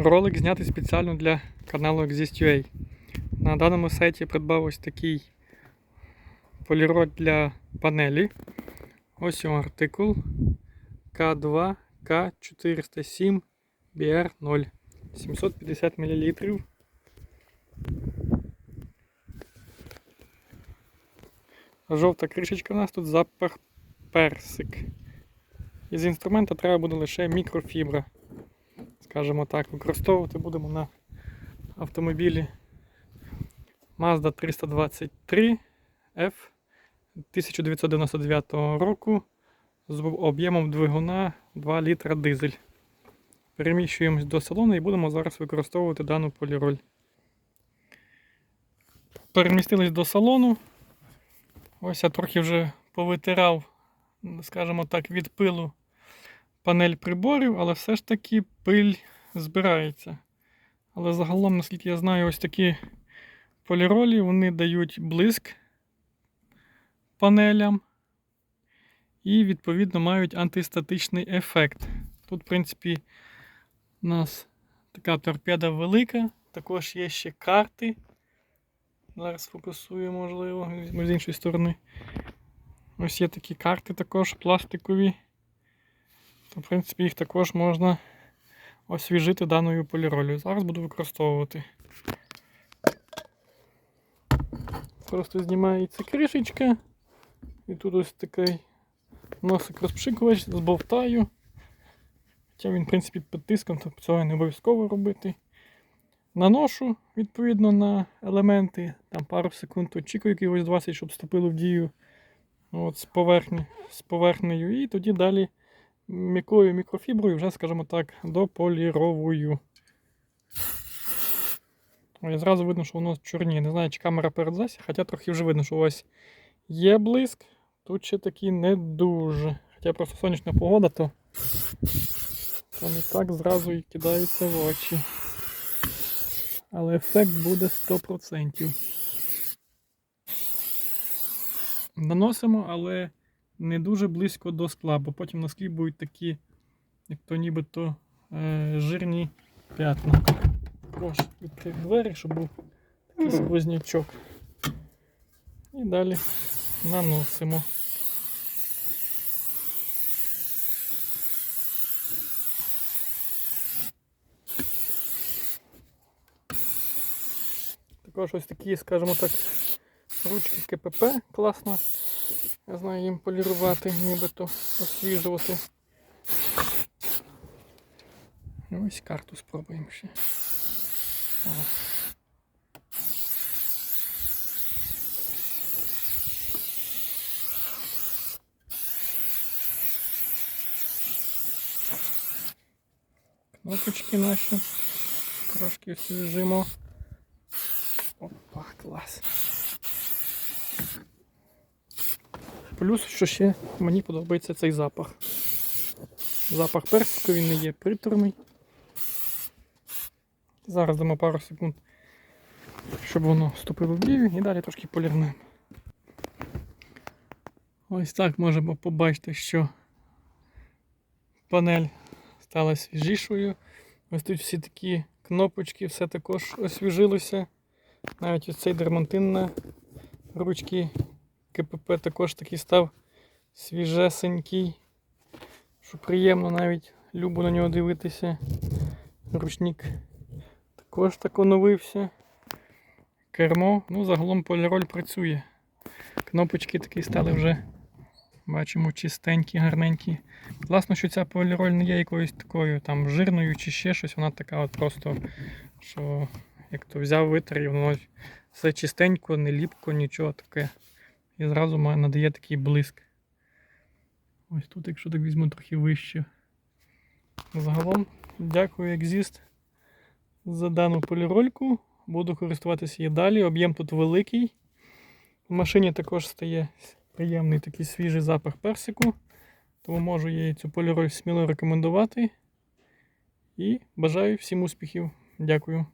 Ролик знятий спеціально для каналу Exist.ua. На даному сайті придбав ось такий поліроль для панелі. Ось його артикул К2 К407 BR0 750 мл. Жовта кришечка у нас тут запах персик. Із інструмента треба буде лише мікрофібра. Скажімо так, використовувати будемо на автомобілі Mazda 323 F 1999 року з об'ємом двигуна 2 літра дизель. Переміщуємось до салону і будемо зараз використовувати дану поліроль. Перемістились до салону. Ось я трохи вже повитирав, скажімо так, від пилу панель приборів, але все ж таки пиль збирається. Але загалом, наскільки я знаю, ось такі поліролі вони дають блиск панелям і, відповідно, мають антистатичний ефект. Тут, в принципі, у нас така торпеда велика, також є ще карти. Зараз фокусую, можливо, з іншої сторони. Ось є такі карти також пластикові. То, в принципі, їх також можна освіжити даною поліролью. Зараз буду використовувати. Просто знімається кришечка. І тут ось такий носик розпшикувач з болтаю. Хоча він, в принципі, під тиском, то цього не обов'язково робити. Наношу, відповідно, на елементи, там пару секунд очікую якихось 20, щоб вступило в дію от, з, поверхні, з поверхнею. І тоді далі м'якою мікрофіброю вже, скажімо так, дополіровую. Ось зразу видно, що воно чорніє. Не знаю, чи камера передасться, хоча трохи вже видно, що ось є блиск. Тут ще такий не дуже. Хоча просто сонячна погода, то, то не так зразу і кидається в очі. Але ефект буде 100%. Наносимо, але не дуже близько до скла, бо потім на склі будуть такі, як то нібито е, жирні п'ятна. Також відкрив двері, щоб був такий сквознячок. І далі наносимо. Також ось такі, скажімо так, ручки КПП класно. Я знаю їм полірувати, нібито освіжувати. Ось карту спробуємо ще. О. Кнопочки наші. Трошки освіжимо. Опа, клас. Плюс, що ще мені подобається цей запах. Запах персику, він не є приторний. Зараз дамо пару секунд, щоб воно вступило в дію і далі трошки полірнемо. Ось так можемо побачити, що панель стала свіжішою. Ось тут всі такі кнопочки, все також освіжилося. Навіть ось цей дермантин на ручки КПП також такий став свіжесенький, що приємно навіть любо на нього дивитися. Ручник також так оновився. Кермо, ну загалом поліроль працює. Кнопочки такі стали вже, бачимо, чистенькі, гарненькі. Класно, що ця поліроль не є якоюсь такою там жирною чи ще щось, вона така от просто, що як то взяв витер і воно все чистенько, не ліпко, нічого таке. І зразу надає такий блиск. Ось тут, якщо так візьму трохи вище. Загалом, дякую Exist за дану полірольку. Буду користуватися її далі. Об'єм тут великий. В машині також стає приємний такий свіжий запах персику. Тому можу їй цю поліроль сміло рекомендувати. І бажаю всім успіхів. Дякую.